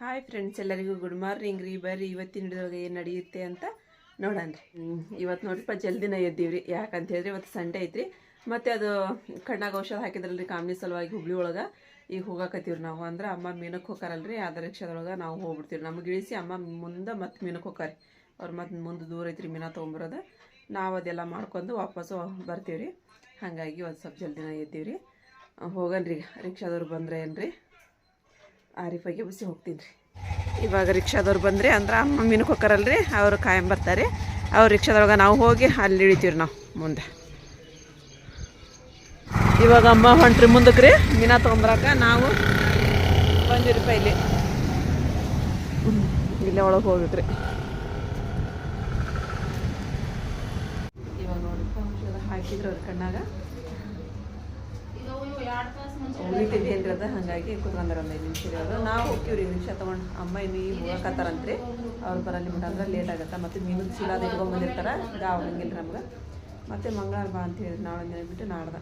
Hi friends ಎಲ್ಲರಿಗೂ good morning ರೀ. ಬರ್ರಿ, ಇವತ್ತಿನ ಹಿಡಿದೊಳಗೆ ಏನು ನಡೆಯುತ್ತೆ ಅಂತ ನೋಡೋಣ ರೀ. ಇವತ್ತು ನೋಡ್ರಿಪ್ಪ ಜಲ್ದಿನ ಎದ್ದೀವ್ರಿ. ಯಾಕಂತ ಹೇಳಿದ್ರೆ ಇವತ್ತು ಸಂಡೆ ಐತ್ರಿ. ಮತ್ತು ಅದು ಕಣ್ಣಾಗ ಔಷಧ ರೀ ಕಾಮಿನಿ ಸಲುವಾಗಿ ಹುಬ್ಳಿ ಒಳಗೆ. ಈಗ ಹೋಗಾಕತ್ತೀವ್ರಿ ನಾವು. ಅಂದ್ರೆ ಅಮ್ಮ ಮೀನಕ್ಕೆ ಹೋಗಾರಲ್ರಿ ಅದರ ರಿಕ್ಷಾದೊಳಗೆ ನಾವು ಹೋಗ್ಬಿಡ್ತೀವಿ ನಮಗೆ ಇಳಿಸಿ ಅಮ್ಮ ಮುಂದೆ ಮತ್ತೆ ಮೀನಕ್ಕೆ ಹೋಗಾರಿ ಅವ್ರು ಮತ್ತು ಮುಂದೆ ದೂರ ಐತ್ರಿ ಮೀನ ತೊಗೊಂಬರೋದು. ನಾವು ಅದೆಲ್ಲ ಮಾಡ್ಕೊಂಡು ವಾಪಸ್ಸು ಬರ್ತೀವಿ ರೀ ಹಾಗಾಗಿ ಒಂದು ಸ್ವಲ್ಪ ಜಲ್ದಿನ ಎದ್ದೀವ್ರಿ. ಹೋಗನ್ರಿ, ರಿಕ್ಷಾದವ್ರು ಬಂದ್ರೆ ಏನ್ರಿ? ಆರಿಫಾಗೆ ಬಿಸಿ ಹೋಗ್ತೀನಿ ರೀ. ಇವಾಗ ರಿಕ್ಷಾದವ್ರು ಬಂದರೆ ಅಂದ್ರೆ ಅಮ್ಮ ಮೀನಕ್ಕೆ ರೀ ಅವರು ಕಾಯಂ ಬರ್ತಾರೆ. ಅವ್ರು ರಿಕ್ಷಾದೊಳಗೆ ನಾವು ಹೋಗಿ ಅಲ್ಲಿ ಇಳಿತೀವಿ ನಾವು ಮುಂದೆ. ಇವಾಗ ಅಮ್ಮ ಹೊಂಟ್ರಿ ಮುಂದಕ್ಕೆ ರೀ, ಮೀನಾ ತೊಗೊಂಬರಾಕ ನಾವು ಬಂದಿರಿ ಇಲ್ಲಿ. ಇಲ್ಲೇ ಒಳಗೆ ಹೋಗ್ಬೇಕ್ರಿ. ಇವಾಗ ನೋಡಿ ಹಾಕಿದ್ರು ಅವ್ರ ಕಣ್ಣಾಗ. ಏನ್ರಿ ಅದ ಹಾಗಾಗಿ ಕುತ್ಕೊಂಡಾರ ಒಂದು ಐದು ನಿಮಿಷ ಅವರು ನಾವು ಹೋಗ್ತೀವ್ರಿ ನಿಮಿಷ ತೊಗೊಂಡು ಅಮ್ಮ ಇನ್ನು ಈಗ ಹೋಗಕತ್ತಾರಂತ್ರಿ. ಅವ್ರು ಬರಲ್ಲಿ ಮಟ ಅಂದ್ರೆ ಲೇಟ್ ಆಗುತ್ತೆ. ಮತ್ತು ಮೀನು ಚೀಲಾದ ಇಟ್ಕೊಂಡ್ ಬಂದಿರ್ತಾರ, ಗಾವ್ ಹಂಗಿಲ್ಲ ನಮ್ಗೆ. ಮತ್ತು ಮಂಗಳವಾರ ಬಾ ಅಂತ ಹೇಳಿದ್ರು, ನಾಳೆ ದಿನ ಬಿಟ್ಟು ನಾಡ್ದ.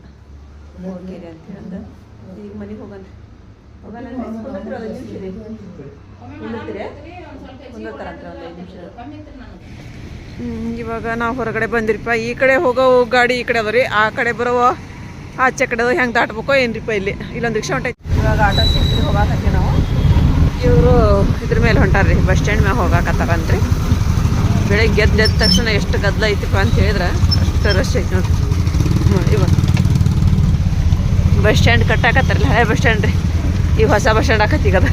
ರೀ ಅಂತ ಹೇಳಂದು ಈಗ ಮನೆಗೆ ಹೋಗನ್ರಿ ಹೋಗೋಣ ಒಂದು ರೀ ಐದು ನಿಮಿಷ. ಇವಾಗ ನಾವು ಹೊರಗಡೆ ಬಂದಿರಿಪ್ಪ. ಈ ಕಡೆ ಹೋಗೋ ಗಾಡಿ ಈ ಕಡೆ ಅದಾವ್ರಿ ಆ ಕಡೆ ಬರೋ ಆಚೆ ಕಡೆದು ಹೆಂಗೆ ದಾಟ್ಬೇಕೋ ಏನ್ರಿಪ್ಪ ಇಲ್ಲಿ? ಇಲ್ಲೊಂದು ರಿಕ್ಷಾ ಹೊಂಟೈತಿ. ಇವಾಗ ಆಟೋ ಸಿಕ್ಕಿ ಹೋಗಾಕತ್ತೀವಿ ನಾವು. ಇವರು ಇದ್ರ ಮೇಲೆ ಹೊಂಟಾರ್ರಿ, ಬಸ್ ಸ್ಟ್ಯಾಂಡ್ ಮೇಲೆ ಹೋಗಾಕತ್ತಾರಂತ್ರಿ. ಬೆಳಗ್ಗೆ ಎದ್ದು ಎದ್ದ ತಕ್ಷಣ ಎಷ್ಟು ಗದ್ದಲ ಐತಿಪ್ಪ ಅಂತ ಹೇಳಿದ್ರೆ ಅಷ್ಟು ರಶ್ ಐತಿ ನೋಡಿ ಇವಾಗ ಬಸ್ ಸ್ಟ್ಯಾಂಡ್ ಕಟ್ಟಾಕತ್ತಾರಲ್ಲ ಹಳೆ ಬಸ್ ಸ್ಟ್ಯಾಂಡ್ ರೀ. ಈಗ ಹೊಸ ಬಸ್ ಸ್ಟ್ಯಾಂಡ್ ಆಕತ್ತೀಗದ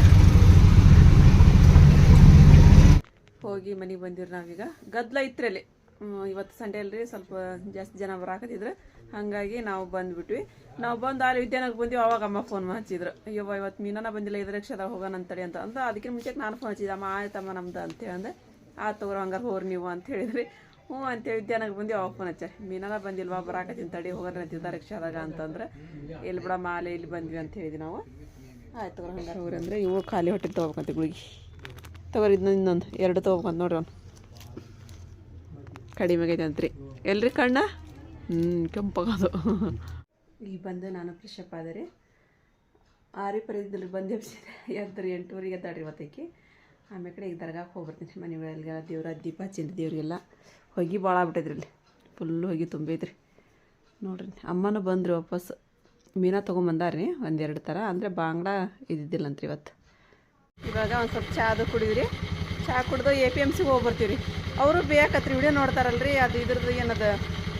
ಹೋಗಿ ಮನೆಗೆ ಬಂದಿವ್ರಿ ನಾವೀಗ. ಗದ್ದಲ ಐತ್ರಿ ಅಲ್ಲಿ. ಇವತ್ತು ಸಂಡೇ ಅಲ್ರಿ, ಸ್ವಲ್ಪ ಜಾಸ್ತಿ ಜನ ಬರಾಕತ್ತಿದ್ರು. ಹಾಗಾಗಿ ನಾವು ಬಂದ್ಬಿಟ್ವಿ. ನಾವು ಬಂದು ಅಲ್ಲಿ ವಿದ್ಯಾನಗರ್ ಬಂದ್ವಿ, ಅವಾಗ ಅಮ್ಮ ಫೋನ್ ಹಚ್ಚಿದ್ರು ಅಯ್ಯೋ ಇವತ್ತು ಮೀನಾನ ಬಂದಿಲ್ಲ ಐದು ರಿಕ್ಷಾದಾಗ ಹೋಗೋಣ ಅಂತೇಳಿ ಅಂತ. ಅಂದ್ರೆ ಅದಕ್ಕಿಂತ ಮುಂಚೆ ನಾನು ಫೋನ್ ಹಚ್ಚಿದ್ದೆ, ಅಮ್ಮ, ಆಯ್ತಮ್ಮ, ನಮ್ದು ಅಂತೇಳಿ ಅಂದೆ ಆ ತಗೋರು ಹಂಗಾರೆ ಹೋಗ್ರಿ ನೀವು ಅಂತ ಹೇಳಿದ್ರಿ. ಹ್ಞೂ ಅಂತೇಳಿ ವಿದ್ಯಾನಗರ್ ಬಂದು ಅವಾಗ ಫೋನ್ ಹಚ್ಚಾರ ಮೀನಾನ ಬಂದಿಲ್ವಾ, ಬರಾಕತ್ತೀನಿ ತಡಿ, ಹೋಗೋಣ ಅಂತಿದ್ದ ರಿಕ್ಷಾದಾಗ ಅಂತಂದ್ರೆ. ಎಲ್ಲಿ ಬಿಡ ಮಾಲೆ ಇಲ್ಲಿ ಬಂದ್ವಿ ಅಂತ ಹೇಳಿದ್ವಿ ನಾವು. ಆಯ್ತು ತಗೋರಿ ಹಂಗಾರೆ ಹೋಗ್ರಿ ಅಂದ್ರೆ ಇವು ಖಾಲಿ ಹೊಟ್ಟೆ ತೊಗೊಬೇಕಂತ ಗುಳಿಗೆ. ತಗೋರಿ ಇದನ್ನ ಇನ್ನೊಂದು ಎರಡು ತೊಗೊಬೇಕಂತ ನೋಡ್ರಿ ಅವ್ನು. ಕಡಿಮೆ ಆಗೈತೆ ಅಂತ್ರಿ. ಎಲ್ರಿ ಕಣ್ಣ? ಹ್ಞೂ ಕೆಂಪಾಗದು. ಈಗ ಬಂದು ನಾನು ಫ್ರೆಶಪ್ ಆದರೆ ರೀ ಆರಿ ಪರಿದಲ್ಲಿ ಬಂದು ಎಂಟು ಎಂಟೂವರೆಗೆ ಎದ್ದಾಡ್ರಿ ಇವತ್ತಕ್ಕೆ ಆಮೇಲೆ ಕಡೆ ಈಗ ದರ್ಗಾಕ್ಕೆ ಹೋಗ್ಬರ್ತೀನಿ ಮನೆಗಳಿಗೆಲ್ಲ ದೇವ್ರ ದೀಪ ಹಚ್ಚಿನ್ರಿ ದೇವ್ರಿಗೆಲ್ಲ. ಹೊಗೆ ಭಾಳ ಆಗ್ಬಿಟ್ಟೈತ್ರಿ ಫುಲ್ಲು ಹೋಗಿ ತುಂಬೈತ್ರಿ. ನೋಡ್ರಿ, ಅಮ್ಮನೂ ಬಂದ್ರಿ ವಾಪಸ್. ಮೀನಾ ತೊಗೊಂಬಂದಾರ್ರಿ, ಒಂದೆರಡು ಥರ. ಅಂದರೆ ಬಾಂಗ್ಡಾ ಇದ್ದಿದ್ದಿಲ್ಲಂತ್ರಿ ಇವತ್ತು. ಇವಾಗ ಒಂದು ಸ್ವಲ್ಪ ಚಹಾ ಅದು ಕುಡಿದ್ರಿ. ಚಹಾ ಕುಡ್ದು ಎ ಪಿ ಎಂ ಸಿಗೆ ಹೋಗಿ ಬರ್ತೀವಿ ಅವರು ಬೇಕತ್ರಿ, ವಿಡಿಯೋ ನೋಡ್ತಾರಲ್ರಿ. ಅದು ಇದ್ರದ್ದು ಏನದ?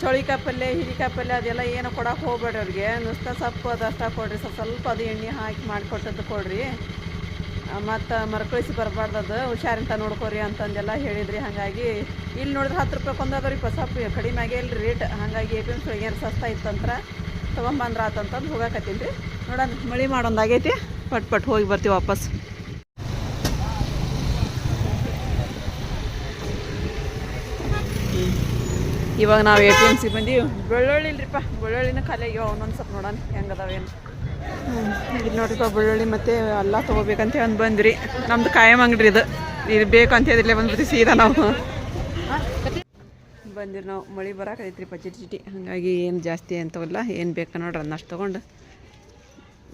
ಚೌಳಿಕಾಯಿ ಪಲ್ಯ, ಹೀರಿಕಾಯಿ ಪಲ್ಯ ಅದೆಲ್ಲ ಏನು ಕೊಡಕ್ಕೆ ಹೋಗ್ಬೇಡ್ರಿ ಅವ್ರಿಗೆ. ನುಸ್ತ ಸೊಪ್ಪು ಅದು ಅಷ್ಟ ಕೊಡ್ರಿ. ಸ್ವಲ್ಪ ಸ್ವಲ್ಪ ಅದು ಎಣ್ಣೆ ಹಾಕಿ ಮಾಡಿಕೊಟ್ಟದ್ದು ಕೊಡ್ರಿ. ಮತ್ತು ಮರುಕಳಿಸಿ ಬರಬಾರ್ದು ಅದು. ಹುಷಾರಿಂತ ನೋಡ್ಕೊರಿ ಅಂತಂದೆಲ್ಲ ಹೇಳಿದ್ರಿ. ಹಾಗಾಗಿ ಇಲ್ಲಿ ನೋಡಿದ್ರೆ ಹತ್ತು ರೂಪಾಯಿ ಕೊಂದದ್ರಿ ಸೊಪ್ಪು ಕಡಿಮೆ ಆಗೇ ಇಲ್ಲ ರೇಟ್. ಹಾಗಾಗಿ ಎ ಪಿ ಎಂ ಸಿ ಏನು ಸಸ್ತ ಇತ್ತಂತ್ರ ತೊಗೊಂಬಂದ್ರ ಆತಂತಂದು ಹೋಗಕತ್ತೀನಿ ರೀ. ನೋಡೋಣ, ಮಳೆ ಮಾಡೊಂದು ಆಗೈತಿ. ಪಟ್ ಪಟ್ ಹೋಗಿ ಬರ್ತೀವಿ ವಾಪಸ್. ಇವಾಗ ನಾವು ಎ ಟಿ ಎಂ ಸಿ ಬಂದೀವಿ. ಬೆಳ್ಳುಳ್ಳಿ ಇಲ್ರಿಪ್ಪ, ಬೆಳ್ಳುಳ್ಳಿನ ಖಾಲಿ ಅಯ್ಯೋ ಒಂದೊಂದು ಸ್ವಲ್ಪ ನೋಡೋಣ ಹೆಂಗೆ ಅದಾವೇನು ಇಲ್ಲಿ ನೋಡ್ರಿಪ್ಪ ಬೆಳ್ಳುಳ್ಳಿ ಮತ್ತು ಅಲ್ಲ ತೊಗೋಬೇಕಂತ ಅಂದು ಬಂದ್ರಿ ನಮ್ದು ಕಾಯಂ ಅಂಗಡಿ ಇದು. ಇದು ಬೇಕಂತ ಹೇಳಿ ಬಂದ್ಬಿಟ್ಟು ಸೀದಾ ನಾವು. ಬಂದಿರಿ ನಾವು. ಮಳೆ ಬರಾಕೈತ್ರಿಪ್ಪ ಪಚಿಟಿ ಚಿಟಿ ಹಾಗಾಗಿ ಏನು ಜಾಸ್ತಿ ಅಂತವಲ್ಲ, ಏನು ಬೇಕು ನೋಡ್ರಿ ಅದನ್ನಷ್ಟು ತೊಗೊಂಡು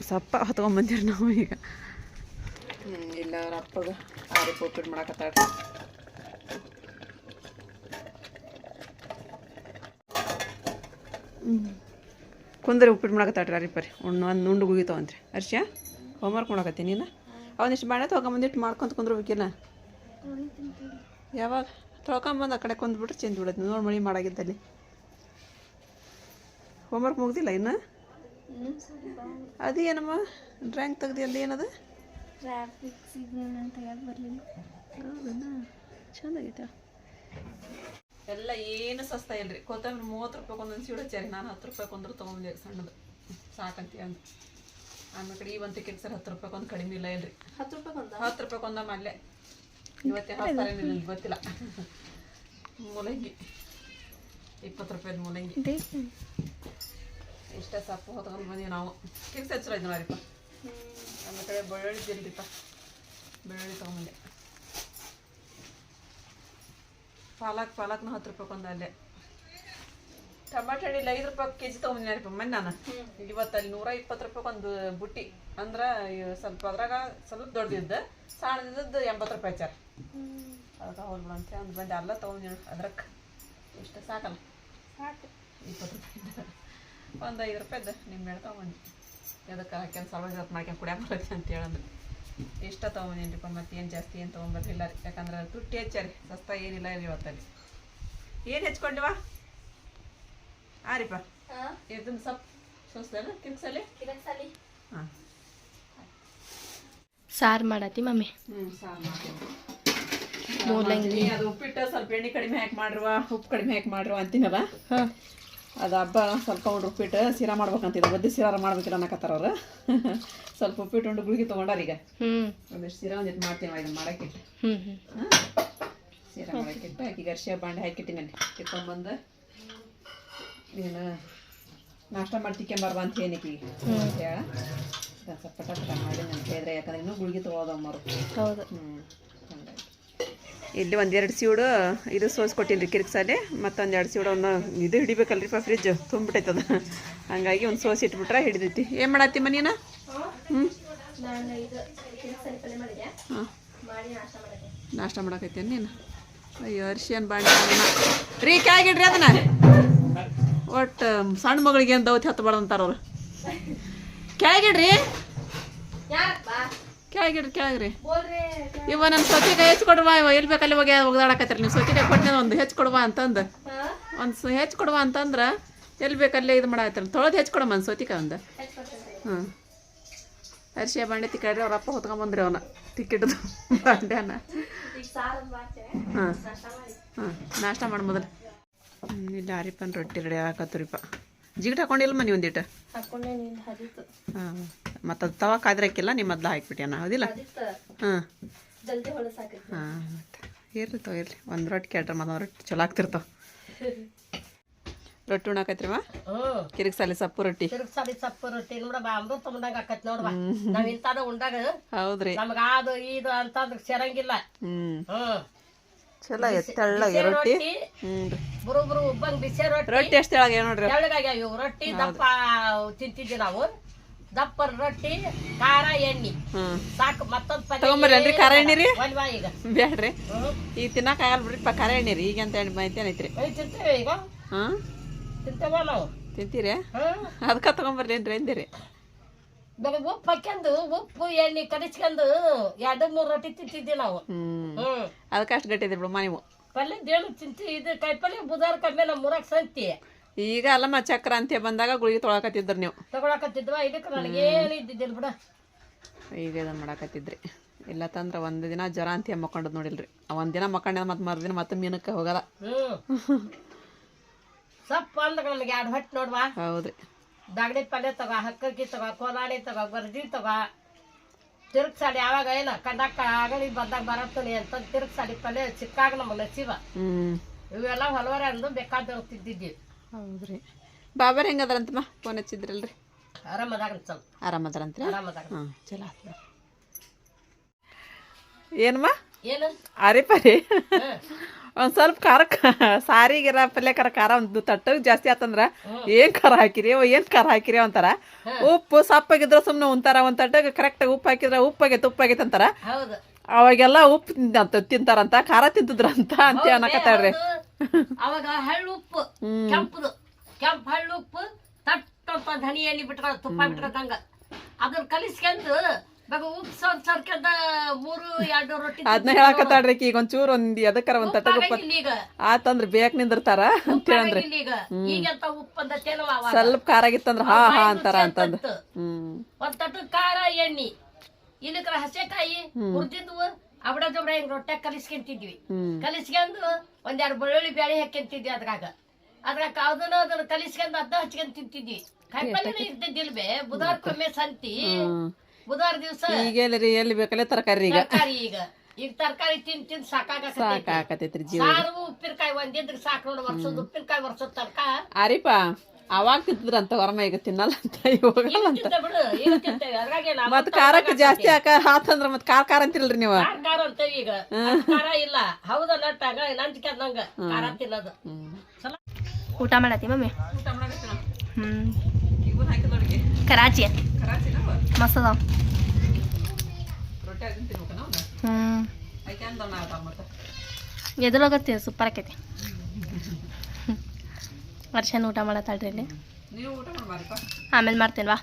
ಸಪ್ಪ ಹೊತ್ಕೊಂಬಂದಿರಿ ನಾವು ಈಗ. ಇಲ್ಲ ಅವ್ರ ಅಪ್ಪಗೆ ಆರಿ ಕುಂದ್ರಿ ಉಪ್ಪಿಟ್ಟು ಮಾಡಕತ್ತಾಡ್ರಿ ಅರಿಪರಿ ಉಣ್ಣು ಒಂದು ಉಂಡು ಗುಗಿತಾವಂತ್ರಿ ಹೋಮ್ ಹೋಮ್ವರ್ಕ್ ಮಾಡಕತ್ತೀನಿ ನೀನು? ಅವನಿಷ್ಟು ಬಾಳೆ ತೊಗೊಂಬಂದಿಟ್ಟು ಮಾಡ್ಕೊಂತ ಕುಂದ್ರಬೇಕಿಲ್ಲ ಯಾವಾಗ? ತೊಳ್ಕೊಂಬಂದು ಆ ಕಡೆ ಕುಂದ್ಬಿಟ್ರೆ ಚೆಂದ ಬಿಡತ್ತೆ. ನೋಡಿ ಮಳೆ ಮಾಡಾಗಿದ್ದಲ್ಲಿ. ಹೋಮ್ವರ್ಕ್ ಮುಗ್ದಿಲ್ಲ ಇನ್ನು? ಅದು ಏನಮ್ಮ? ಡ್ರಾಯಿಂಗ್ ತೆಗ್ದು ಅಲ್ಲಿ ಏನದು? ಟ್ರಾಫಿಕ್ ಸಿಗ್ನಲ್ ಅಂತ ಯಾಕೆ ಬರಲಿಲ್ಲ? ಹೌದಾ ಚಂದ ಆಗೈತೆ ಎಲ್ಲ ಏನು ಸಸ್ತಾ ಇಲ್ರಿ. ಕೊತ್ತಂಬರಿ ಮೂವತ್ತು ರೂಪಾಯಿ ಒಂದೊಂದು ಸೀಡ ಹಚ್ಚಾರಿ ನಾನು ಹತ್ತು ರೂಪಾಯಿ ಕೊಂದ್ರೆ ತೊಗೊಂಡೆ ಸಣ್ಣದು. ಸಾಕಂತಿ ಅಂದು. ಆಮೇಲೆ ಕಡೆ ಈ ಒಂದು ಟಿಕೆಟ್ ಸರ್ ಹತ್ತು ರೂಪಾಯಿ ಒಂದು ಕಡಿಮೆ ಇಲ್ಲ ಇಲ್ರಿ ಹತ್ತು ರೂಪಾಯಿ ಒಂದು ಹತ್ತು ರೂಪಾಯಿ ಒಂದ ಅಲ್ಲೇ ಇವತ್ತೇ ಹಾಕ್ತಾರೇನಿಲ್ಲ ಗೊತ್ತಿಲ್ಲ. ಮೂಲಂಗಿ. ಇಪ್ಪತ್ತು ರೂಪಾಯಿ ಮೂಲಂಗಿ. ಇಷ್ಟ ಸೊಪ್ಪು ಹೊತ್ಕೊಂಡು ಬಂದೀವಿ ನಾವು. ಕಿಕ್ಸ್ ಹಚ್ಚಿರೋ ಇದು ಆಮೇಲೆ ಕಡೆ ಬೆಳ್ಳುಳ್ಳಿ ಇಲ್ರಿಪ್ಪ ಬೆಳ್ಳುಳ್ಳಿ ತೊಗೊಂಬಂದೆ ಪಾಲಕ್ ಪಾಲಕ್ನ ಹತ್ತು ರೂಪಾಯಿ ಒಂದು ಅಲ್ಲೇ. ಟಮಾಟೆ ಹಣ್ಣು ಐದು ರೂಪಾಯಿ ಕೆ ಜಿ ತೊಗೊಂಡಿನಪ್ಪ ಮೊನ್ನೆ ನಾನು. ಇವತ್ತು ಅಲ್ಲಿ ನೂರ ಇಪ್ಪತ್ತು ರೂಪಾಯಿ ಒಂದು ಬುಟ್ಟಿ. ಅಂದ್ರೆ ಸ್ವಲ್ಪ ಅದ್ರಾಗ ಸ್ವಲ್ಪ ದೊಡ್ಡದಿದ್ದು ಸಣ್ಣದಿದ್ದು ಎಂಬತ್ತು ರೂಪಾಯಿ ಚಾರ್ ಅದಕ್ಕೆ ಹೋಗ್ಬಿಡು ಅಂತ ಒಂದು ಬಂದು. ಅಲ್ಲ ತೊಗೊಂಡು ಅದ್ರಕ್ಕೆ ಎಷ್ಟು ಸಾಕಲ್ಲ. ಸಾಕು. ಇಪ್ಪತ್ತು ರೂಪಾಯಿ ಒಂದು ಐದು ರೂಪಾಯಿದ್ದು. ನಿಂಬೆ ಬಂದು ಅದಕ್ಕೆ ಇವತ್ತು ಮಾಡ್ಕೊಂಡು ಕುಡಿಯಾಕೆ ಬರುತ್ತೆ ಅಂತ ಹೇಳಂದ್ರೆ. ಇಷ್ಟ ತೊಗೊಂಡೇನ್ರಿಪ್ಪ ಮತ್ತೆ ಏನು ಜಾಸ್ತಿ ಏನು ತೊಗೊಂಬರ್ಲಿಲ್ಲ ರೀ ಯಾಕಂದ್ರೆ ತುಟ್ಟಿ ಹೆಚ್ಚಾರಿ ಸಸ್ತಾ ಏನಿಲ್ಲ ರೀ ಇವತ್ತಲ್ಲಿ. ಏನು ಹೆಚ್ಕೊಂಡಿವ? ಹಾಂ ರೀಪ ಇದನ್ನ ಸಪ್ ಸೋಸ್ದಲ್ಲ ಕಿರ್ಕ್ಸಲ್ಲಿ ಕಿರಕ್ಸಲಿ ಹಾಂ ಸಾರು ಮಾಡತ್ತಿ ಮಮ್ಮಿ. ಹ್ಞೂ ಸಾರು ಮಾಡ್ತೀನಿ. ಮೂಲಂಗಿ. ಅದು ಉಪ್ಪಿಟ್ಟು ಸ್ವಲ್ಪ ಎಣ್ಣೆ ಕಡಿಮೆ ಹಾಕಿ ಮಾಡ್ರುವ ಉಪ್ಪು ಕಡಿಮೆ ಹಾಕಿ ಮಾಡ್ರುವ ಅಂತೀನಲ್ಲ? ಹಾಂ. ಅದು ಹಬ್ಬ ಸ್ವಲ್ಪ ಒಂದು ಉಪ್ಪಿಟ್ಟು ಸಿರಾ ಮಾಡ್ಬೇಕಂತಿದ್ರು. ಬದ್ದಿ ಶಿರಾರ ಮಾಡ್ಬೇಕಿಲ್ಲ ಅನ್ನಕತ್ತಾರ ಅವ್ರು. ಸ್ವಲ್ಪ ಉಪ್ಪಿಟ್ಟು ಉಂಡು ಗುಳಿಗೆ ತೊಗೊಂಡಾರ ಈಗ. ಹ್ಞೂ ಒಂದಿಷ್ಟು ಸಿರಾ ಒಂದಿಟ್ಟು ಮಾಡ್ತೀನಿ ಇದನ್ನ ಮಾಡಕ್ಕಿಟ್ಟು. ಹ್ಞೂ ಹ್ಞೂ ಸಿರಾ ಮಾಡಕ್ಕಿಟ್ಟು ಆಕಿ ಗರ್ಷೆ ಬಾಂಡೆ ಹಾಕಿಟ್ಟಿನಿ ಕಿತ್ಕೊಂಡ್ಬಂದು ಏನು ನಾಷ್ಟ ಮಾಡಿ ತಿಕ್ಕೊಂಬರ್ಬ ಅಂತ ಏನಕ್ಕೆ ಅಂತ ಹೇಳ. ಅದನ್ನ ಸ್ವಲ್ಪ ಮಾಡಿ ನಾನು ಕೇಳಿದ್ರೆ ಯಾಕಂದ್ರೆ ಇನ್ನೂ ಗುಳಿಗೆ ತೊಗೊಳೋದಮ್ಮರು ಹೌದು. ಇಲ್ಲಿ ಒಂದೆರಡು ಸೀಡು ಇದು ಸೋಸ್ ಕೊಟ್ಟಿನಿ ರೀ ಕಿರ್ಕ್ಸಲ್ಲಿ ಮತ್ತೊಂದು ಎರಡು ಸೀಡು ಒಂದು ಇದು ಹಿಡಿಬೇಕಲ್ರಿಪ್ಪ ಫ್ರಿಜ್ ತುಂಬಿಟ್ಟೈತದ ಹಂಗಾಗಿ ಒಂದು ಸೋಸ್ ಇಟ್ಬಿಟ್ರೆ ಹಿಡಿದೈತಿ. ಏನು ಮಾಡತ್ತಿ ಮನೀನ ಹ್ಞೂ ಹಾಂ. ನಾಷ್ಟ ಮಾಡಕೈತೇನು ನೀನು? ಅಯ್ಯೋ ಅರ್ಶಿಯನ್ ಬಾಂಡೆ ರೀ ಕೆಳಗಿಡ್ರಿ ಅದನ್ನ? ಒಟ್ಟು ಸಣ್ಣ ಮಗಳಿಗೆ ಏನು ದೌತಿ ಹತ್ತಬಾರ್ದು ಅಂತಾರ ಅವ್ರು ಕೆಳಗಿಡ್ರಿ ಕೆಳಗ್ರಿ. ಇವ ನನ್ನ ಸೊತಿಗೆ ಹೆಚ್ಚು ಕೊಡುವ ಇವ ಎಲ್ಲಿ ಬೇಕಲ್ಲಿ ಹೋಗಿ ಒಗ್ದಾಡಕತ್ತೀರಿ ನೀವು ಸೊತ್ತಿಗೆ ಕೊಟ್ಟಿನ ಒಂದು ಹೆಚ್ಚು ಕೊಡುವ ಅಂತಂದು. ಒಂದು ಹೆಚ್ಚು ಕೊಡುವ ಅಂತಂದ್ರೆ ಎಲ್ಲಿ ಬೇಕಲ್ಲೇ ಇದು ಮಾಡಾಯ್ತಾರ ತೊಳೆದು ಹೆಚ್ಚು ಕೊಡಮ್ಮ ಒಂದು. ಸೊತಿಕ ಒಂದು ಹ್ಞೂ ಅರಿಶಿಯ ಬಾಂಡೆ ತಿಕ್ಕಾಡ್ರಿ ಅವ್ರ ಅಪ್ಪ ಹೊತ್ಕೊಂಬಂದ್ರಿ ಅವನ. ಟಿಕೆಟ್ ಬಾಂಡ್ಯಾನ. ಹಾಂ. ಹಾಂ. ನಾಷ್ಟ ಮಾಡಿ ಮೊದಲು. ಇಲ್ಲಿ ಆರಿಪನ್ ರೊಟ್ಟಿ ರೆಡಿ ಹಾಕತ್ತುರಿಪ್ಪ ಜಿಗಿಟ್ ಹಾಕೊಂಡಿಲ್ಲ ಮನೆ ಒಂದಿಟ್ಟು ಹಾಕೊಂಡೆ ನೀನು ಹದಿತ್ತು ಹಾಂ ಮತ್ತು ಅದು ತವ ಕಾದ್ರಕ್ಕಿಲ್ಲ ನಿಮ್ಮ ಮೊದ್ಲು ಹಾಕ್ಬಿಟ್ಯಾನ ಹೌದಿಲ್ಲ? ಹದಿತ್ತು ಹಾಂ. ಇರ್ಲಿ ತಗೋ ಇರ್ಲಿ. ಒಂದು ರೊಟ್ಟಿ ಕೇಳ್ರಿ ಮತ್ತೊಂದು ರೊಟ್ಟಿ ಚಲೋ ಆಗ್ತಿರ್ತಾವ ರೊಟ್ಟಿ ಉಣ್ಣಾಕತ್ರಿವ ಹ್ಮ್ ಕಿರಿಕ್ ಸಾಲಿ ಸಪ್ಪು ರೊಟ್ಟಿ. ಸರಿ ಸಪ್ಪು ರೊಟ್ಟಿ ನೋಡ ಬಾ ಅಮೃತ ಉಂಡಾಗ ಆಕತ್ ನೋಡ್ಬ ನಾವ್ ಇಂತಾದ ಉಂಡಾಗ ಹೌದ್ರಿ. ನಮ್ಗ ಅದು ಇದು ಅಂತಂದ್ರ ಸೇರಂಗಿಲ್ಲ. ಹ್ಞೂ. ಹ್ಮ್ ಚಲೋ ಐತೆ ತೆಳ್ಳಗೆ ಬಿಸಿ ರೊಟ್ಟಿ. ರೊಟ್ಟಿ. ಹ್ಞೂ ರೀ ಬರು ಬರು ಉಬ್ಬಂಗ್ ಬಿಸಿ ರೊಟ್ಟಿ. ರೊಟ್ಟಿ ಎಷ್ಟು ತೆಳಗೆ ನೋಡ್ರಿ. ತೆಳ್ಳಗಾಗ್ಯಾವ ಇವು ರೊಟ್ಟಿ ದಪ್ಪ ತಿಂತಿದ್ವಿ ನಾವು. ದಪ್ಪ ರೊಟ್ಟಿ ಖಾರ ಎಣ್ಣಿ. ಹ್ಞೂ ಸಾಕು ಮತ್ತೊಂದ್ ಪಲ್ಯ ತಗೊಂಬರ್ರೇನ್ರಿ ಖಾರ ಎಣ್ಣೆ ರೀ ಒಲ್ವಾ ಈಗ. ಬೇಡ್ರಿ ಹ್ಮ್. ಈಗ ತಿನ್ನಕ್ಕಾಗಲ್ಲ ಬಿಡ್ರಿ ಪ ಖಾರ ಎಣ್ಣೆ ರೀ ಈಗ ಅಂತ ಎಣ್ಣೆ ತಿಂತೇವೆ ಈಗ. ಹಾ? ತಿಂತೇವ ನಾವು? ತಿಂತೀರಿ? ಹ್ಮ್. ಅದಕ್ಕೆ ತಗೊಂಬರ್ಲೇನ್ರಿ ಅಂದಿರಿ. ಇವಾಗ ಉಪ್ಪು ಹಾಕ್ಯಂದು ಉಪ್ಪು ಎಣ್ಣೆ ಕಲಿಸ್ಕೊಂಡು ಎರಡು ಮೂರು ರೊಟ್ಟಿ ತಿಂತಿದ್ದೀವಿ ನಾವು. ಹ್ಮ್. ಅದಕ್ಕೆ ಅಷ್ಟು ಗಟ್ಟಿದ್ರಿ ಬಿಡಮ್ಮ ನೀವು. ಪಲ್ಯದೇನು ತಿಂತಿ ಇದು ಕಾಯಿಪಲ್ಯ ಬುಧಾರ ಕಮ್ಮಿ ನಮ್ಮ ಊರಾಗ ಸಂತಿ. ಈಗ ಅಲ್ಲಮ್ಮ ಚಕ್ರ ಅಂತ ಬಂದಾಗ ಗುಳಿಗೆ ತೊಳಕತ್ತಿದ್ರಿ ನೀವು. ತಗೊಳಕತ್ತಿದ್ವ? ಇದಕ್ಕೆ ನನಗೇನು ಇದ್ದಿದ್ದಿಲ್ಲ ಬಿಡ. ಈಗ ಇದನ್ನ ಮಾಡಾಕತ್ತಿದ್ರಿ. ಇಲ್ಲ ತಂದ್ರೆ ಒಂದು ದಿನ ಜ್ವರ ಅಂತ ಮಕ್ಕೊಂಡದ್ ನೋಡಿಲ್ರಿ. ಒಂದು ದಿನ ಮಕ್ಕಂಡ ಮತ್ತೆ ಮರುದಿನ ಮತ್ತೆ ಮೀನಕ್ಕೆ ಹೋಗಲ್ಲ. ಹ್ಮ್. ಸಪ್ಪ ಅಂದಾಗ ನನಗೆ ಎರಡು ಹೊಟ್ಟೆ ನೋಡ್ವಾ? ಹೌದ್ರಿ. ದಾಗಡಿ ಪಲ್ಯ ತಗೋ ಹಕ್ಕಿ ತಗೋ ಕೋಲಾಡಿ ತಗೋ ಗರ್ಜಿ ತಗೋ. ತಿರುಗ್ ಸಾಡಿ ಯಾವಾಗ ಇಲ್ಲ ಕಣ್ಣಕ್ಕ ಆಗಲಿ ಬಂದಾಗ ಬರತ್ತಲಿ ಅಂತ ತಿರುಗ್ ಸಾಡಿ ಪಲ್ಯ ಸಿಕ್ಕಾಗ ನಮ್ಮ ನಸೀಬ ಇವೆಲ್ಲ ಹೊಲವರ ಅಂದು ಬೇಕಾದ ತಿದ್ದಿದ್ದೀವಿ ಹೌದ್ರಿ. ಬಾಬರ್ ಹೆಂಗದ್ರಂತಮ್ಮ ಫೋನ್ ಹಚ್ಚಿದ್ರಲ್ರಿ? ಆರಾಮದಾಗ ಚಲೋ ಆರಾಮದಾರಂತ್ರಿ? ಆರಾಮದಾಗ ಹಾಂ ಚಲೋ ಆತ್ಮ ಏನಮ್ಮ? ಏನು? ಅರೆ ಪರಿ. ಒಂದು ಸ್ವಲ್ಪ ಖಾರ ಸಾರಿಗಿರ ಪಲ್ಯ ಖಾರ ಖಾರ ಒಂದು ತಟ್ಟಗೆ ಜಾಸ್ತಿ ಆತಂದ್ರ ಏನ್ ಖಾರ ಹಾಕಿರಿ ಏನ್ ಖಾರ ಹಾಕಿರಿ ಅಂತಾರ. ಉಪ್ಪು ಸಪ್ಪಾಗಿದ್ರ ಸುಮ್ಮನೆ ಉಂತಾರ ಒಂದ್ ತಟ್ಟಗೆ ಕರೆಕ್ಟಾಗಿ ಉಪ್ಪು ಹಾಕಿದ್ರ ಉಪ್ಪಾಗೈತೆ ಉಪ್ಪಾಗೈತೆ ಅಂತಾರ. ಅವಾಗೆಲ್ಲ ಉಪ್ಪು ಅಂತ ತಿಂತಾರಂತ ಖಾರ ತಿಂತಿದ್ರಂತ ಅಂತ ಅನ್ನಕತ್ತಾಳ್ರಿ. ಅವಾಗ ಹಳ್ಳು ಉಪ್ಪು ಕೆಂಪದು. ಕೆಂಪು ಹಳ್ಳು ಉಪ್ಪು ತಟ್ಟ ಧನಿಯಲ್ಲಿ ಧನಿ ತುಪ್ಪ ಬಿಟ್ಕೊಂಡಂಗ ಅದನ್ನ ಕಲಿಸ್ಕೊಂಡು ಅದನ್ನ ಹೇಳಕತ್ತಾಡ್ರಿ ಈಗ ಒಂಚೂರು ಒಂದ್ ಅದಕ್ಕಾರ ಒಂದ್ ತಟ್ಟ ಉಪ್ಪ ಉಪ್ಪಾಗಿಲ್ಲ ಈಗ. ಆತಂದ್ರ ಬೇಕ್ ನಿಂದಿರ್ತಾರ ಅಂತ ಹೇಳಂದ್ರಿ ಸ್ವಲ್ಪ ಖಾರ ಆಗಿತ್ತಂದ್ರ ಹಾ ಹಾ ಅಂತಾರ ಅಂತಂದ್. ಹ್ಮ್. ಒಂದ್ ತಟ್ಟು ಖಾರ ಎಣ್ಣಿ. ಇಲ್ಲಕ್ರ ಹಸೆಕಾಯಿ ಹುರ್ದಿದ್ವು. ಅಬಡ ಜಬಡ ಹಿಂಗ್ ರೊಟ್ಟೆ ಕಲಿಸ್ಕೊಂತಿದ್ವಿ. ಕಲಿಸ್ಕೊಂಡು ಒಂದೆರಡು ಬೆಳ್ಳುಳ್ಳಿ ಬೇಳೆ ಹಾಕ್ಯಂತಿದ್ವಿ ಅದ್ರಾಗ. ಅದ್ರಾಗ ಅದನ್ನ ಅದನ್ನ ಕಲಿಸ್ಕೊಂಡು ಅದ್ನ ಹಚ್ಕೊಂಡ್ ತಿಂತಿದ್ವಿ. ಕಾಯಿಪಲ್ಲೆ ಬುಧವಾರ ಬುಧವಾರಕ್ಕೊಮ್ಮೆ ಸಂತಿ. ಬುಧವಾರ ದಿವಸ ಈಗ ಎಲ್ಲಿ ಎಲ್ಲಿ ಬೇಕಲ್ಲೇ ತರಕಾರಿ ಈಗ. ತರಕಾರಿ ಈಗ. ಈಗ ತರಕಾರಿ ತಿನ್ ತಿನ್ ಸಾಕಾಗತೈತಿ ಸಾಕಾಕತೈತ್ರಿ ಜೀವ ಸಾರು ಉಪ್ಪಿನಕಾಯಿ ಒಂದಿದ್ರೆ ಸಾಕು ನೋಡಿ ವರ್ಷದ ಉಪ್ಪಿನಕಾಯಿ ವರ್ಷದ ತರಕ. ಆರಿಪ ಅವಾಗ ತಿಂತಿದ್ರಂತ ಹೊರಮ ಈಗ ತಿನ್ನಲ್ಲ ಅಂತ ಹೋಗಲ್ಲ ಅಂತ. ತಿಂತ ಬಿಡು ಈಗ ತಿಂತೇವೆ ಅದ್ರಾಗೇನ ಮತ್ ಖಾರಕ್ಕೆ ಜಾಸ್ತಿ ಹಾಕ ಹಾತಂದ್ರ ಮತ್ ಖಾರ ಖಾರ ಅಂತಿರಲ್ರಿ ನೀವು. ಖಾರ ಖಾರ ಅಂತೇವಿ ಈಗ. ಅದ್ ಖಾರ ಇಲ್ಲ. ಹೌದಲ್ಲ ನಟ್ಟಾಗ ನಂಜಿಕೆ ನಂಗ. ಖಾರ ತಿನ್ನೋದು. ಹ್ಮ್. ಚಲೋ ಊಟ ಮಾಡತ್ತಿ ಮಮ್ಮಿ? ಊಟ ಹಾಕಿದ ಅಡುಗೆ ಕರಾಚಿ ಮಸ್ತ್ ಅದಾವ ಹ್ಞೂ ಮತ್ತೆ ಸೂಪರ್ ಆಕೈತಿ ವರ್ಷನ ಊಟ ಮಾಡತ್ತಾಳ್ರಿ ಇಲ್ಲಿ ಆಮೇಲೆ ಮಾಡ್ತೇನೆ ಇಲ್ಲಿ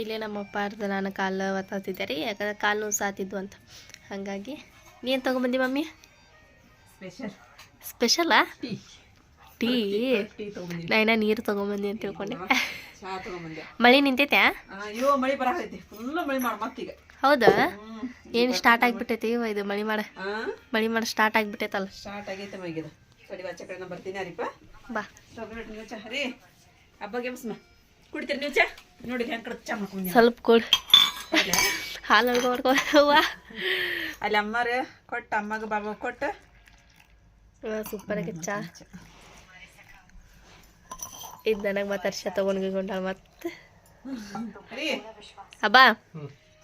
ಇಲ್ಲೇ ನಮ್ಮ ಅಪ್ಪ ಅರ್ಧ ನಾನು ಕಾಲು ಒತ್ತಾತಿದ್ದೆ ರೀ ಯಾಕಂದ್ರೆ ಕಾಲು ನೋವು ಸಾತಿದ್ವು ಅಂತ ಹಾಗಾಗಿ ನೀನು ತೊಗೊಂಬಂದಿ ಮಮ್ಮಿ ಸ್ಪೆಷಲ್ ಸ್ಪೆಷಲಾ ಟೀ ಟೀ ಟೀ ತೊಗೊಂಬಂದಿನಿ. ನಾ ಇನ್ನ ನೀರು ತಗೊಂಬಂದಿ ಅಂತ ತಿಳ್ಕೊಂಡೆ. ಮಳಿ ನಿಂತೈತೆ? ಹೌದಾ? ಏನು ಸ್ಟಾರ್ಟ್ ಆಗಿಬಿಟ್ಟೈತಿ? ಇದು ಮಳೆ ಮಾಡ ಮಳಿ ಮಳೆ ಮಾಡ ಸ್ಟಾರ್ಟ್ ಆಗಿಬಿಟ್ಟೈತಲ್ಲ. ಸ್ಟಾರ್ಟ್ ಆಗೈತೆ ಮೈಗಿದ ಸರಿ ಆಚೆ ಕಡೆ ಬರ್ತೀನಿ ಅರಿಪ. ಬಾ. ತೊಗೊಬಿಟ್ಟು ನೀವು ಚಾ ರೀ ಹಬ್ಬಗೆ ಬಸ್ಮ ಕುಡಿತೀರಿ ನೀವು ಚಾ? ನೋಡಿ ಹೆಂಗೆ ಕಡೆ ಚಾ ಮಾಡ್ಕೊಂಡು ಸ್ವಲ್ಪ ಕೊಡು. ಹಾಲು ಅಲ್ಲಿ ಅಮ್ಮಾರ ಕೊಟ್ಟ ಅಮ್ಮಗ ಬಾಬಾ ಕೊಟ್ಟ. ಸೂಪರ್ ಆಗೈತೆ ಚಾ. ಇದು ನನಗೆ ಮತ್ತೆ ಅರ್ಶ ತೊಗೊಂಡ್ಕೊಂಡಾಳ ಮತ್ತೆ. ರೀ. ಹಬ್ಬಾ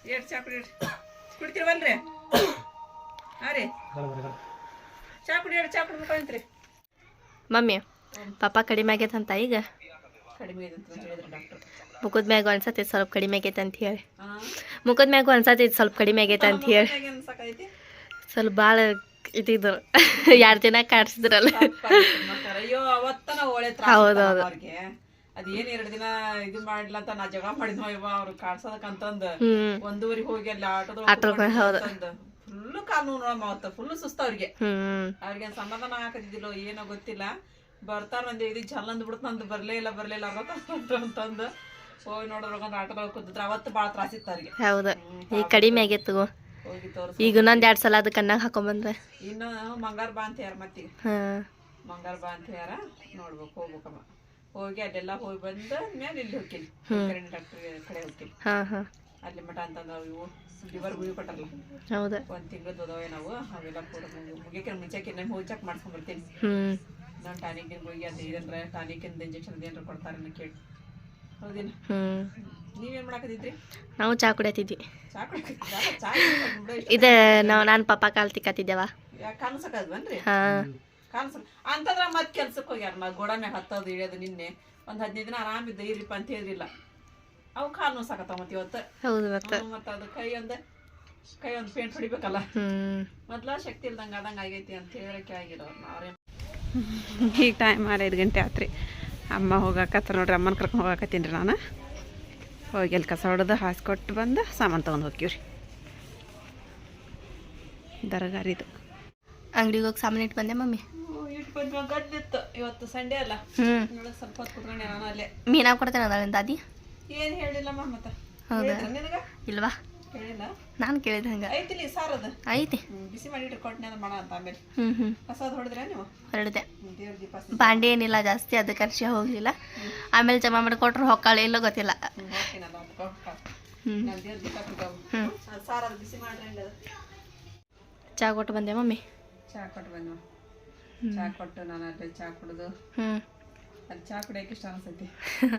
ಎರಡು ಚಾ ಕುಡಿ ಕುಡಿತೀರವಲ್ರಿ? ಹಾಂ ರೀ. ಚಾ ಕುಡಿ ಎರಡು ಚಾ ಕುಡ್ಬೇಕಂತ್ರಿ ಮಮ್ಮಿ ಪಾಪ ಕಡಿಮೆ ಆಗೈತಂತ ಈಗ. ಕಡಿಮೆ ಇದೆ ಅಂತ ಹೇಳಿದ್ರು ಡಾಕ್ಟರ್. ಮುಖದ ಮ್ಯಾಗ ಅನ್ಸತೈತಿ ಸ್ವಲ್ಪ ಕಡಿಮೆ ಆಗೈತೆ ಅಂತ ಹೇಳಿ. ಹಾಂ. ಮುಖದ ಮ್ಯಾಗ ಅನ್ಸತೈತಿ ಸ್ವಲ್ಪ ಕಡಿಮೆ ಆಗೈತೆ ಅಂತ ಹೇಳಿ. ಏನು ಸಾಕೈತಿ ಸ್ವಲ್ಪ ಭಾಳ ಇದಿದ್ರು ಎರಡು ಜನ ಕಾಡ್ಸಿದ್ರಲ್ಲ. ಅಯ್ಯೋ ಅವತ್ತನ ಒಳ್ಳೆ ಹೌದು, ತ್ರಾಸ ಹೌದು. ಅವ್ರಿಗೆ ಅದ್ ಏನ್ ಎರಡ್ ದಿನ ಇದು ಮಾಡ್ಲ ಅಂತ ನಾ ಜಗ ಮಾಡಿದ್ನೋ ಇವ ಅವ್ರು ಕಾಡ್ಸೋದಕ್ಕಂತಂದ ಒಂದೂವರೆಗೆ ಒಂದೂವರೆ ಹೋಗಿ ಅಲ್ಲಿ ಆಟೋದ ಹೌದು. ಫುಲ್ ಕಾನೂನು ಅವತ್ತ ಫುಲ್ ಸುಸ್ತ ಅವ್ರಿಗೆ. ಅವ್ರಿಗೆ ಸಮಾಧಾನ ಹಾಕದಿದ್ದಿಲ್ಲ ಏನೋ ಗೊತ್ತಿಲ್ಲ. ಬರ್ತಾರ ಒಂದ್ ಇದು ಜಲ್ಲಂದ್ ಬಿಡ್ತ ನಂದು ಬರ್ಲೇ ಇಲ್ಲ ಬರ್ಲೇ ಇಲ್ಲ ಅಂತಂದು. ಹೋಗಿ ನೋಡಿದ್ರ ಆಟೋದಾಗ ಕೂತಿದ್ರ ಅವತ್ತು ಭಾಳ ತ್ರಾಸಿತ್ತು ಅವ್ರಿಗೆ. ಹೌದು. ಈಗ ಕಡಿಮೆ ಆಗೈತು ಹೋಗಿ ತೋರ್ಸ. ಈಗ ಇನ್ನೊಂದು ಎರಡು ಸಲ ಅದು ಕಣ್ಣಾಗ ಹಾಕೊಂಬಂದ್ರೆ ಇನ್ನು ಮಂಗಾರ ಬಾ ಅಂತ ಯಾರ ಮತ್ತೀಗ. ಹಾಂ. ಮಂಗಾರ ಬಾ ಅಂತ ಯಾರ ನೋಡ್ಬೇಕು ಹೋಗ್ಬೇಕಮ್ಮ. ಹೋಗಿ ಅಲ್ಲೆಲ್ಲ ಹೋಗಿ ಬಂದ ಮೇಲೆ ಇಲ್ಲಿ ಹೋಗ್ತೀನಿ. ಡಾಕ್ಟರ್ ಕಡೆ ಹೋಗ್ತೀನಿ. ಹಾಂ ಹಾಂ. ಅಲ್ಲಿ ಮಠ ಅಂತ ಇವು. ಲಿವರ್ ಗುಳಿ ಕೊಟ್ಟಲ್ಲ ಹೌದಾ. ಒಂದ್ ತಿಂಗಳದ್ದು ಅದಾವೆ ನಾವು ಅವೆಲ್ಲ ಕೂಡ ಮುಗಿಯಕ್ಕೆ ಮುಂಚೆಕ್ಕೆ ನಾನು ಹೋಗಿ ಚೆಕ್ ಮಾಡ್ಸ್ಕೊಂಡ್ಬರ್ತೀನಿ ನಾನು ಟಾನಿಕ್ ಹೋಗಿ ಅದು ಇದಂದ್ರೆ ಇಂದ ಇಂಜೆಕ್ಷನ್ ಏನಾರ ಕೊಡ್ತಾರ ಕೇಳಿ. ಹೌದಿನ? ನೀವೇನ್ ಮಾಡಕತ್ತಿದ್ರಿ? ನಾವು ಚಾ ಕುಡಿಯತ್ತಿದ್ವಿ ಇದ ಕುಡಿತಿದ್ರಾ? ಚಾ ಇದು ನಾವು ನಾನು ಪಾಪ ಕಾಲು ತಿಕ್ಕತ್ತಿದ್ದೇವ ಯಾಕೆ ಕಾಣಿಸಕದ್ವನ್ರಿ ಹಾಂ. ಕಾಣಿಸ ಅಂತಂದ್ರ ಮತ್ ಕೆಲ್ಸಕ್ಕೆ ಹೋಗ್ಯಾರ ಮತ್ ಗೋಡ ಹತ್ತದು ಹತ್ತೋದು ಇಳಿಯೋದು ನಿನ್ನೆ. ಒಂದ್ ಹದಿನೈದು ದಿನ ಆರಾಮಿದ್ದ ಇರಿಪ್ಪ ಅಂತ ಹೇಳಿದ್ರಿಲ್ಲ. ಅವು ಕಾಲು ಸಾಕತ್ತಾವ ಮತ್ತೆ ಇವತ್ತು. ಹೌದು ಮತ್ತೆ. ಹ್ಮ್, ಮತ್ತ್ ಅದು ಕೈ ಒಂದ್ ಕೈ ಒಂದ್ ಪೇಂಟ್ ಹೊಡಿಬೇಕಲ್ಲ. ಮೊದ್ಲ ಶಕ್ತಿ ಇಲ್ದಂಗ ಆದಂಗ ಆಗೈತಿ ಅಂತ ಹೇಳಕ್ಕೆ ಆಗಿಲ್ಲ ಈಗ ಟೈಮ್ ಆರು ಐದು ಗಂಟೆ ಆತ್ರಿ. ಅಮ್ಮ ಹೋಗಾಕತ್ತ ನೋಡ್ರಿ ಅಮ್ಮನ ಕರ್ಕೊಂಡು ಹೋಗಾಕತ್ತೀನಿ ರೀ ನಾನು. ಹೋಗಿ ಅಲ್ಲಿ ಕಸ ಹೊಡೆದು ಹಾಸ್ಕೊಟ್ಟು ಬಂದು ಸಾಮಾನು ತೊಗೊಂಡು ಹೋಗ್ತೀವಿ ರೀ ದರಗಾರಿದು ಅಂಗಡಿಗೆ ಹೋಗಿ ಸಾಮಾನು ಇಟ್ಟು ಬಂದೆ ಮಮ್ಮಿ. ಇವತ್ತು ಸಂಡೇ ಅಲ್ಲ ಹ್ಞೂ ಸ್ವಲ್ಪ ಕುತ್ಕೊಂಡೆ ನಾನು ಅಲ್ಲೇ ಮೀನಾ ಕೊಡ್ತೇನೆ ಅದಾಳಿಂದ ದಾದಿ ಏನು ಹೇಳಿಲ್ಲಮ್ಮ ಮತ್ತೆ? ಹೌದಾ? ಇಲ್ವಾ? ನಾನು ಕೇಳಿದ ಹಂಗೆ. ಐತಿಲಿ ಅದು ಐತಿ. ಬಿಸಿ ಮಾಡಿ ಅದು ಮಾಡ ಅಂತ ಆಮೇಲೆ. ಹ್ಮ್ ಹ್ಮ್. ಹೊಸದ್ ಹೊಡೆದ್ರೆ ನೀವು? ಹೊರಡಿದೆ. ಹ್ಮ್, ಬಾಂಡೆ ಏನಿಲ್ಲ ಜಾಸ್ತಿ ಅದಕ್ಕೆ ಅರ್ಶಿ ಹೋಗಲಿಲ್ಲ. ಆಮೇಲೆ ಜಮಾ ಮಾಡಿ ಕೊಟ್ರು ಹೊಕ್ಕಾಳೆ ಇಲ್ಲೋ ಗೊತ್ತಿಲ್ಲ. ಚಾ ಕೊಟ್ಟು ಬಂದೆ ಮಮ್ಮಿ. ಚಾ ಕೊಟ್ಟು ಬಂದೆ ಚಾ ಕೊಟ್ಟು ನಾನು ಅಲ್ಲಿ ಚಾ ಕುಡಿದು. ಹ್ಞೂ ಅಲ್ಲಿ ಚಾ ಕುಡಿಯೋಕೆ ಇಷ್ಟ ಅನ್ಸೈತಿ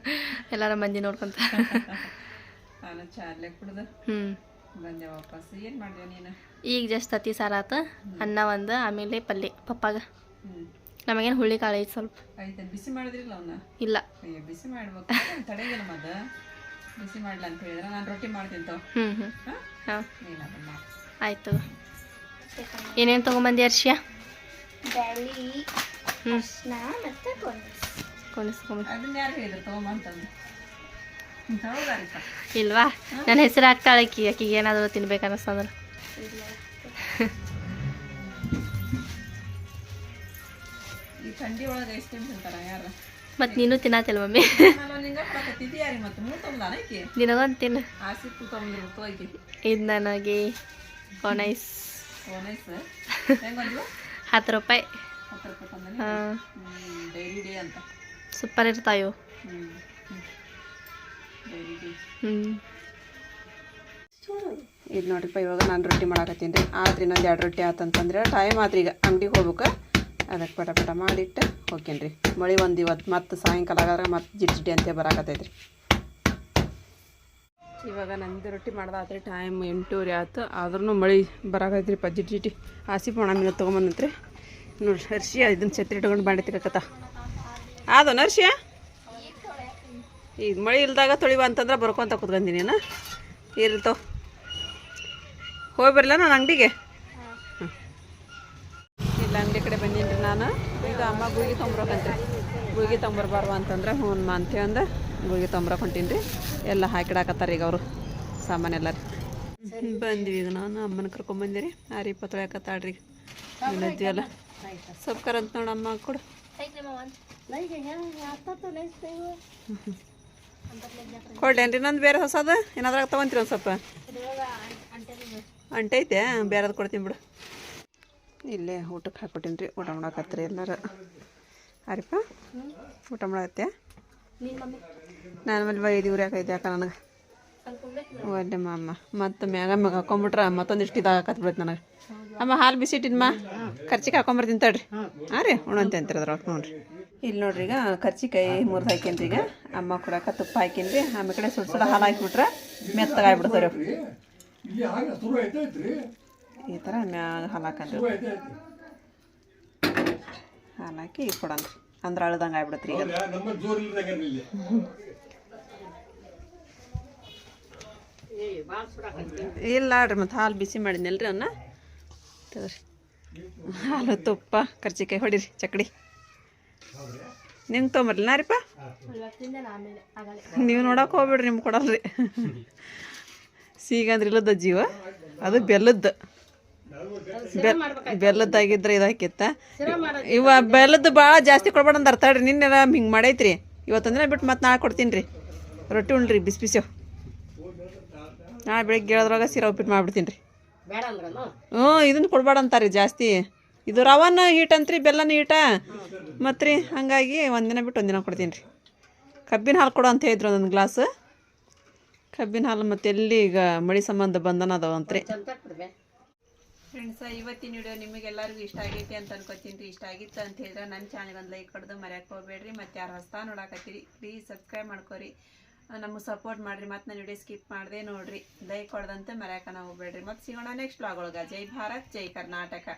ಎಲ್ಲಾರ ಮಂದಿ ನೋಡ್ಕೊಂತ. ನಾನು ಚಾರ್ಲೆ ಕುಡಿದು. ಹ್ಞೂ ಬಂದೆ ವಾಪಸ್. ಏನು ಮಾಡಿದೆ ನೀನು? ಈಗ ಜಸ್ಟ್ ಅತಿ ಸಾರು ಆತ. ಅನ್ನ ಒಂದು ಆಮೇಲೆ ಪಲ್ಯ ಪಪ್ಪಾಗ. ಹ್ಞೂ ನಮಗೇನು ಹುಳಿ ಕಾಳು ಐತೆ ಸ್ವಲ್ಪ. ಆಯ್ತು ಬಿಸಿ ಮಾಡಿದ್ರಿಲ್ಲ ಅವನ್ನ ಇಲ್ಲ. ಅಯ್ಯೋ ಬಿಸಿ ಮಾಡ್ಬೇಕು. ತಡೆಗಿಲ್ಲ ಮದ ಬಿಸಿ ಮಾಡ್ಲ ಅಂತ ಹೇಳಿದ್ರೆ ನಾನು ರೊಟ್ಟಿ ಮಾಡ್ತೀನಿ ತಗೋ. ಹ್ಞೂ ಹ್ಞೂ ಹಾಂ. ಆಯಿತು ಏನೇನು ತೊಗೊಂಬಂದಿ ಅರ್ಶಿಯ? ಬ್ಯಾಳಿ ಹ್ಞೂ ಅದನ್ನ ಯಾರು ಹೇಳಿದ್ರು? ತಗೊಂಬಂತಂದು. ಇಲ್ವಾ? ನನ್ನ ಹೆಸರು ಹಾಕ್ತಾಳೆ ಆಕಿ ಆಕಿಗೆ ಏನಾದರೂ ತಿನ್ಬೇಕು ಅನ್ನಿಸ್ತಂದ್ರೆ ಮತ್ತು ನೀನು ತಿನ್ನತಿಲ್ಲ ಮಮ್ಮಿ. ನಿನಗೊಂದು ತಿನ್ನ. ಇದು ನನಗೆ ಕೊನೈಸ್ ಹತ್ತು ರೂಪಾಯಿ. ಹಾಂ. ಸೂಪರ್ ಹ್ಞೂ ಇದು ನೋಡ್ರಿಪ್ಪ, ಇವಾಗ ನಾನು ರೊಟ್ಟಿ ಮಾಡಾಕತ್ತೀನಿ ರೀ. ಆದ್ರೆ ಇನ್ನೊಂದು ಎರಡು ರೊಟ್ಟಿ ಆತಂತಂದ್ರೆ ಟೈಮ್ ಆತ್ರಿ ಈಗ. ಅಂಗಡಿಗೆ ಹೋಗ್ಬೇಕು. ಅದಕ್ಕೆ ಪಟ ಪಟ ಮಾಡಿಟ್ಟು ಹೋಗ್ತೀನಿ ರೀ. ಮಳೆ ಒಂದು ಇವತ್ತು ಮತ್ತೆ ಸಾಯಂಕಾಲ ಆಗಾದ್ರೆ ಮತ್ತೆ ಜಿಡ್ ಜಿಡ್ಡಿ ಅಂತ ಬರಾಕತ್ತೈತ್ರಿ. ಇವಾಗ ನಂದು ರೊಟ್ಟಿ ಮಾಡ್ದಾತ್ರಿ, ಟೈಮ್ ಎಂಟೂವರೆ ಆಯ್ತು ಆದ್ರೂ ಮಳೆ ಬರಾಕೈತ್ರಿ ಪ ಜಿಡ್ ಜಿಟಿ ಹಸಿ ಪೋಣ ಮೀನು ತೊಗೊಂಬಂದತ್ರಿ. ನೋಡ್ರಿ ಹರ್ಷಿಯ ಇದನ್ನ ಛತ್ರಿ ಇಟ್ಕೊಂಡು ಬಾಂಡೆ ತಿಕ್ಕತ್ತ ಅದು ನರ್ಷಿಯ ಈಗ ಮಳೆ ಇಲ್ದಾಗ ತೊಳಿವ ಅಂತಂದ್ರೆ ಬರ್ಕೊಂತ ಕುತ್ಕೊಂತೀನಿ ನಾನು ಇರ್ತವ ಹೋಗಿ ಬರಲ್ಲ ನಾನು ಅಂಗಡಿಗೆ? ಇಲ್ಲ, ಅಂಗಡಿ ಕಡೆ ಬಂದೀನಿ ನಾನು. ಈಗ ಅಮ್ಮ ಗುಳಿಗೆ ತೊಂಬರಕಂತ್ರಿ. ಗುಳಿಗೆ ತೊಂಬರ್ಬಾರ್ವ ಅಂತಂದ್ರೆ ಹ್ಞೂ ಮಾಂತೆ ಅಂದ. ಗುಳಿಗೆ ತೊಂಬರಕ್ಕೆ ಹೊಂಟೀನಿ ರೀ ಎಲ್ಲ ಹಾಕಿಡಾಕತ್ತಾರ ಈಗ ಅವರು ಸಾಮಾನೆಲ್ಲ ರೀ ಬಂದ್ವಿ ಈಗ ನಾನು, ಅಮ್ಮನ ಕರ್ಕೊಂಬಂದಿರಿ. ಆ ರೀ ತೊಳ್ಯಾಕತ್ತಾಳ್ರಿ ಇನ್ನದ್ವಿ ಅಲ್ಲ ಸೊಪ್ಪು ಕರಂತ ನೋಡಮ್ಮ ಕೊಡು. ಕೊಡ್ಲೇನ್ರಿ ಇನ್ನೊಂದು ಬೇರೆ ಹೊಸದು? ಏನಾದ್ರಾಗ ತೊಗೊಂತೀರಿ ಒಂದು ಸ್ವಲ್ಪ? ಅಂಟೈತೆ ಬೇರೆದು ಕೊಡ್ತೀನಿ ಬಿಡು. ಇಲ್ಲೇ ಊಟಕ್ಕೆ ಹಾಕ್ಬಿಟ್ಟಿನಿ ರೀ, ಊಟ ಮಾಡಾಕತ್ರಿ ಎಲ್ಲರೂ. ಅರಿಪ ಊಟ ಮಾಡತ್ತೆ ನಾನು ಮೇಲೆ ಬೈದು ಇವ್ರು ಯಾಕೈತೆ ಯಾಕ ನನಗೆ. ಒಳ್ಳೆ ಅಮ್ಮ ಮತ್ತು ಮ್ಯಾಗ ಮ್ಯಾಗ ಹಾಕೊಂಬಿಟ್ರ ಮತ್ತೊಂದಿಷ್ಟು ಇಷ್ಟು ಇದಾಗತ್ ಬಿಡುತ್ತೆ ನನಗೆ. ಅಮ್ಮ ಹಾಲು ಬಿಸಿಟ್ಟಿನ್ಮ ಖರ್ಚಿಗೆ ಹಾಕೊಂಬರ್ತೀನಿ ತಡ್ರಿ. ಹಾಂ ರೀ ಉಣಂತೆ ಅಂತಿರೋದ್ರ ನೋಡ್ರಿ. ಇಲ್ಲಿ ನೋಡ್ರಿ ಈಗ ಕರ್ಚಿಕಾಯಿ ಮುರಿದು ಹಾಕ್ಯನ್ರಿ ಈಗ. ಅಮ್ಮ ಕೊಡಾಕ ತುಪ್ಪ ಹಾಕಿನ್ರಿ ಆಮೇಲೆ ಕಡೆ ಸುಡ್ ಸುಡ ಹಾಲು ಹಾಕಿಬಿಟ್ರೆ ಮೆತ್ತಗಾಗ್ಬಿಡ್ತಾರೆ ಈ ಥರ ಮ್ಯಾಗ ಹಾಲು ಹಾಕನ್ರಿ ಹಾಲು ಹಾಕಿ ಕೊಡನ್ರಿ ಅಂದ್ರೆ ಅಳ್ದಂಗೆ ಆಗ್ಬಿಡತ್ರಿ ಈಗ. ಇಲ್ಲ. ರೀ ಮತ್ತು ಹಾಲು ಬಿಸಿ ಮಾಡಿದ್ನಲ್ರಿ ಅವನ್ನ ಹಾಲು ತುಪ್ಪ ಕರ್ಚಿಕಾಯಿ ಹೊಡಿರಿ ಚಕಡಿ. ನಿಮ್ಗೆ ನಾ ನಾರಿಪ್ಪ ನೀವು ನೋಡಕ್ಕೆ ಹೋಗ್ಬೇಡ್ರಿ ನಿಮ್ಗೆ ಕೊಡಲ್ರಿ. ಸೀಗಂದ್ರಿಲ್ಲದ ಜೀವ. ಅದು ಬೆಲ್ಲದ್ದು ಬೆಲ್ಲದ್ದಾಗಿದ್ರೆ ಇದಾಕಿತ್ತ ಇವ ಬೆಲ್ಲದ್ದು ಭಾಳ ಜಾಸ್ತಿ ಕೊಡ್ಬೇಡ ಅಂತ ಅರ್ಥ ರೀ ನಿನ್ನೆಲ್ಲ ಹಿಂಗೆ ಮಾಡೈತ್ರಿ. ಇವತ್ತಂದ್ರೆ ಬಿಟ್ಟು ಮತ್ತೆ ನಾಳೆ ಕೊಡ್ತೀನಿ ರೀ. ರೊಟ್ಟಿ ಉಣ್ರಿ ಬಿಸಿ ಬಿಸಿವು ನಾಳೆ ಬೆಳಿಗ್ಗೆ ಹೇಳದ್ರಾಗ ಸೀರೆ ಉಪ್ಪಿಟ್ಟು ಮಾಡ್ಬಿಡ್ತೀನಿ ರೀ. ಹ್ಞೂ ಇದನ್ನು ಕೊಡ್ಬೇಡ ಅಂತಾರೆ ಜಾಸ್ತಿ. ಇದು ರವನ ಹೀಟ್ ಅಂತ್ರಿ, ಬೆಲ್ಲನ ಹೀಟ. ಮತ್ತು ರೀ ಹಂಗಾಗಿ ಒಂದಿನ ಬಿಟ್ಟು ಒಂದಿನ ಕೊಡ್ತೀನಿ ರೀ. ಕಬ್ಬಿನ ಹಾಲು ಕೊಡು ಅಂತ ಹೇಳಿದ್ರು ಒಂದೊಂದು ಗ್ಲಾಸ್. ಕಬ್ಬಿನ ಹಾಲು ಮತ್ತೆ ಎಲ್ಲಿ ಈಗ ಮಳಿ ಸಂಬಂಧ ಬಂಧನ ಅದಾವಂತ್ರಿ ಫ್ರೆಂಡ್ಸ್ ಇವತ್ತಿನ ವಿಡಿಯೋ ನಿಮಗೆಲ್ಲರಿಗೂ ಇಷ್ಟ ಆಗೈತಿ ಅಂತ ಅನ್ಕೋತೀನಿ ರೀ. ಇಷ್ಟ ಆಗಿತ್ತು ಅಂತ ಹೇಳಿದ್ರೆ ನನ್ನ ಚಾನಲ್ ಒಂದು ಲೈಕ್ ಕೊಡೋದು ಮರ್ಯಾಕೆ ಹೋಗ್ಬೇಡ್ರಿ. ಮತ್ತು ಯಾರು ಹೊಸ್ತಾ ನೋಡಾಕತ್ತೀರಿ ಪ್ಲೀಸ್ ಸಬ್ಸ್ಕ್ರೈಬ್ ಮಾಡ್ಕೊರಿ. ನಮಗೆ ಸಪೋರ್ಟ್ ಮಾಡಿರಿ. ಮತ್ತು ನಾನು ವಿಡಿಯೋ ಸ್ಕಿಪ್ ಮಾಡಿದೆ ನೋಡಿರಿ. ಲೈಕ್ ಕೊಡದಂತೆ ಮರ್ಯಾಕನ ಹೋಗ್ಬೇಡ್ರಿ. ಮತ್ತು ಸಿಗೋಣ ನೆಕ್ಸ್ಟ್ ಬ್ಲಾಗ್ ಒಳಗೆ. ಜೈ ಭಾರತ್, ಜೈ ಕರ್ನಾಟಕ.